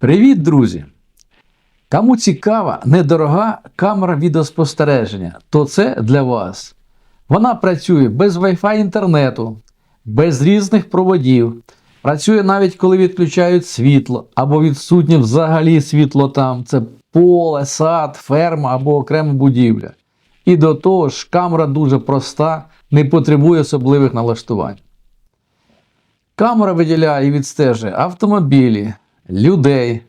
Привіт, друзі! Кому цікава недорога камера відеоспостереження, то це для вас. Вона працює без Wi-Fi інтернету, без різних проводів. Працює навіть коли відключають світло або відсутнє взагалі світло там. Це поле, сад, ферма або окрема будівля. І до того ж, камера дуже проста, не потребує особливих налаштувань. Камера виділяє і відстежує автомобілі, людей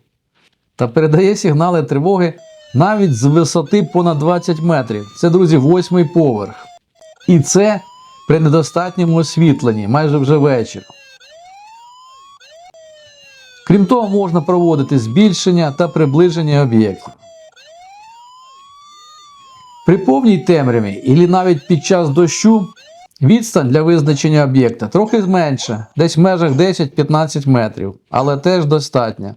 та передає сигнали тривоги навіть з висоти понад 20 метрів. Це, друзі, восьмий поверх. І це при недостатньому освітленні, майже вже вечір. Крім того, можна проводити збільшення та приближення об'єктів. При повній темряві і навіть під час дощу відстань для визначення об'єкта трохи зменша, десь в межах 10-15 метрів, але теж достатня.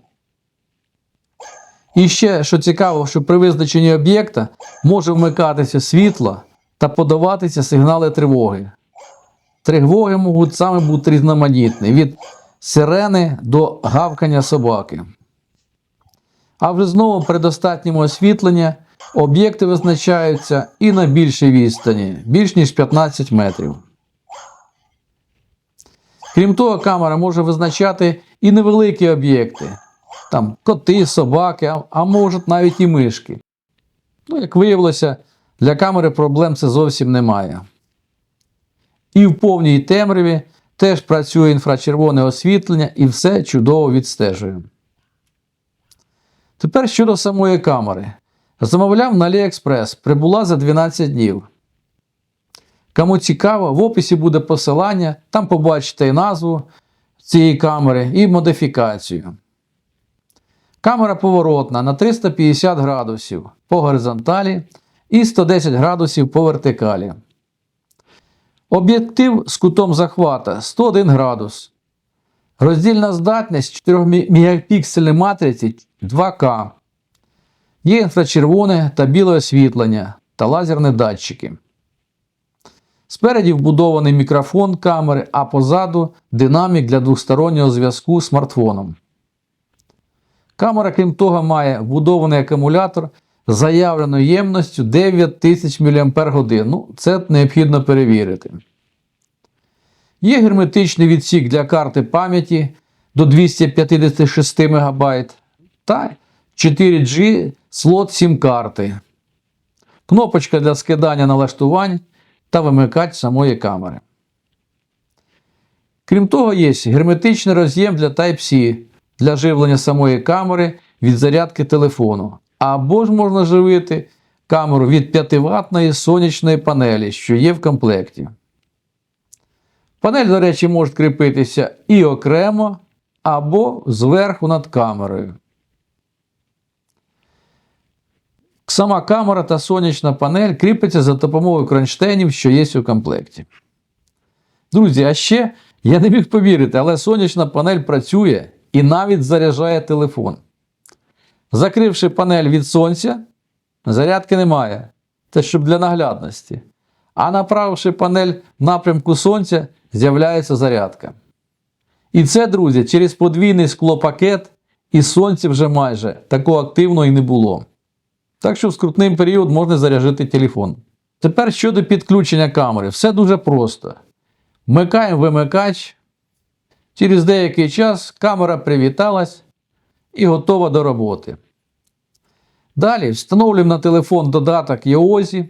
І ще, що цікаво, що при визначенні об'єкта може вмикатися світло та подаватися сигнали тривоги. Тривоги можуть саме бути різноманітні від сирени до гавкання собаки. А вже знову при достатньому освітленні об'єкти визначаються і на більшій відстані, більш ніж 15 метрів. Крім того, камера може визначати і невеликі об'єкти, там коти, собаки, а, можуть навіть і мишки. Ну, як виявилося, для камери проблем це зовсім немає. І в повній темряві теж працює інфрачервоне освітлення і все чудово відстежує. Тепер щодо самої камери. Замовляв на AliExpress, прибула за 12 днів. Кому цікаво, в описі буде посилання, там побачите і назву цієї камери, і модифікацію. Камера поворотна на 350 градусів по горизонталі і 110 градусів по вертикалі. Об'єктив з кутом захвата 101 градус. Роздільна здатність 4 мегапіксельної матриці 2К. Є інфрачервоне та біле освітлення та лазерні датчики. Спереді вбудований мікрофон камери, а позаду динамік для двостороннього зв'язку смартфоном. Камера, крім того, має вбудований акумулятор з заявленою ємністю 9000 мАч. Ну, це необхідно перевірити. Є герметичний відсік для карти пам'яті до 256 МБ та 4G слот сім-карти. Кнопочка для скидання налаштувань та вимикач самої камери. Крім того, є герметичний роз'єм для Type-C для живлення самої камери від зарядки телефону. Або ж можна живити камеру від 5 ваттної сонячної панелі, що є в комплекті. Панель, до речі, може кріпитися і окремо, або зверху над камерою. Сама камера та сонячна панель кріпиться за допомогою кронштейнів, що є у комплекті. Друзі, а ще я не міг повірити, але сонячна панель працює і навіть заряджає телефон. Закривши панель від сонця, зарядки немає. Це щоб для наглядності. А направивши панель в напрямку сонця, з'являється зарядка. І це, друзі, через подвійний склопакет і сонця вже майже такого активно і не було. Так що в скрутний період можна заряжити телефон. Тепер щодо підключення камери, все дуже просто. Вмикаємо вимикач. Через деякий час камера привіталась і готова до роботи. Далі встановлюємо на телефон додаток EOSI.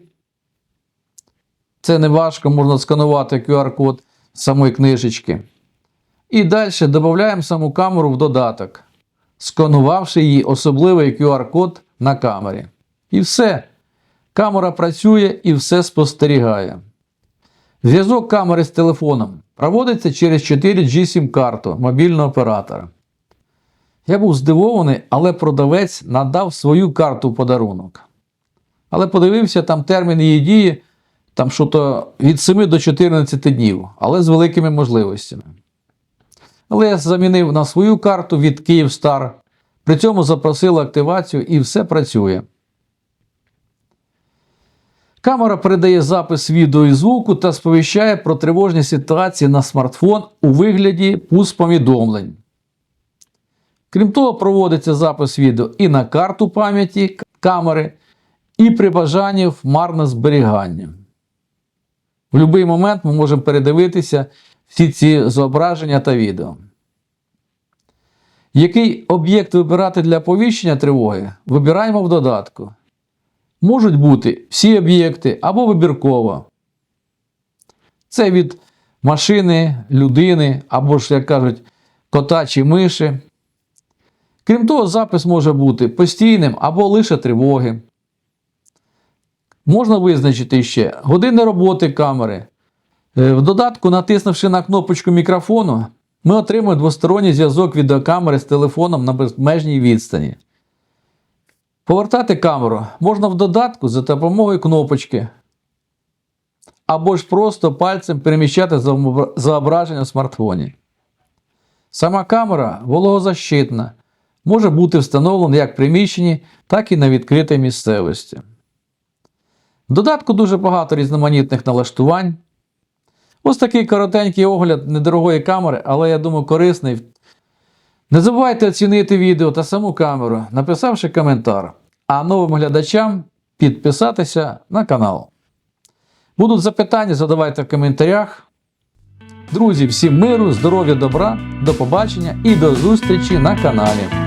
Це не важко, можна сканувати QR-код самої книжечки. І далі додаємо саму камеру в додаток, сканувавши її особливий QR-код на камері. І все. Камера працює і все спостерігає. Зв'язок камери з телефоном проводиться через 4G SIM-карту мобільного оператора. Я був здивований, але продавець надав свою карту в подарунок. Але подивився, там термін її дії там що-то від 7 до 14 днів, але з великими можливостями. Але я замінив на свою карту від Київстар, при цьому запросив активацію і все працює. Камера передає запис відео і звуку та сповіщає про тривожні ситуації на смартфон у вигляді пуст повідомлень. Крім того, проводиться запис відео і на карту пам'яті камери, і при бажанні в марне зберігання. В будь-який момент ми можемо передивитися всі ці зображення та відео. Який об'єкт вибирати для повіщення тривоги, вибираємо в додатку. Можуть бути всі об'єкти або вибірково. Це від машини, людини або ж, як кажуть, кота чи миші. Крім того, запис може бути постійним або лише тривоги. Можна визначити ще години роботи камери. Е, В додатку, натиснувши на кнопочку мікрофону, ми отримуємо двосторонній зв'язок відеокамери з телефоном на безмежній відстані. Повертати камеру можна в додатку за допомогою кнопочки. Або ж просто пальцем переміщати зображення в смартфоні. Сама камера вологозащитна, може бути встановлена як в приміщенні, так і на відкритій місцевості. В додатку дуже багато різноманітних налаштувань. Ось такий коротенький огляд недорогої камери, але я думаю, корисний. Не забувайте оцінити відео та саму камеру, написавши коментар. А новим глядачам підписатися на канал. Будуть запитання, задавайте в коментарях. Друзі, всім миру, здоров'я, добра, до побачення і до зустрічі на каналі.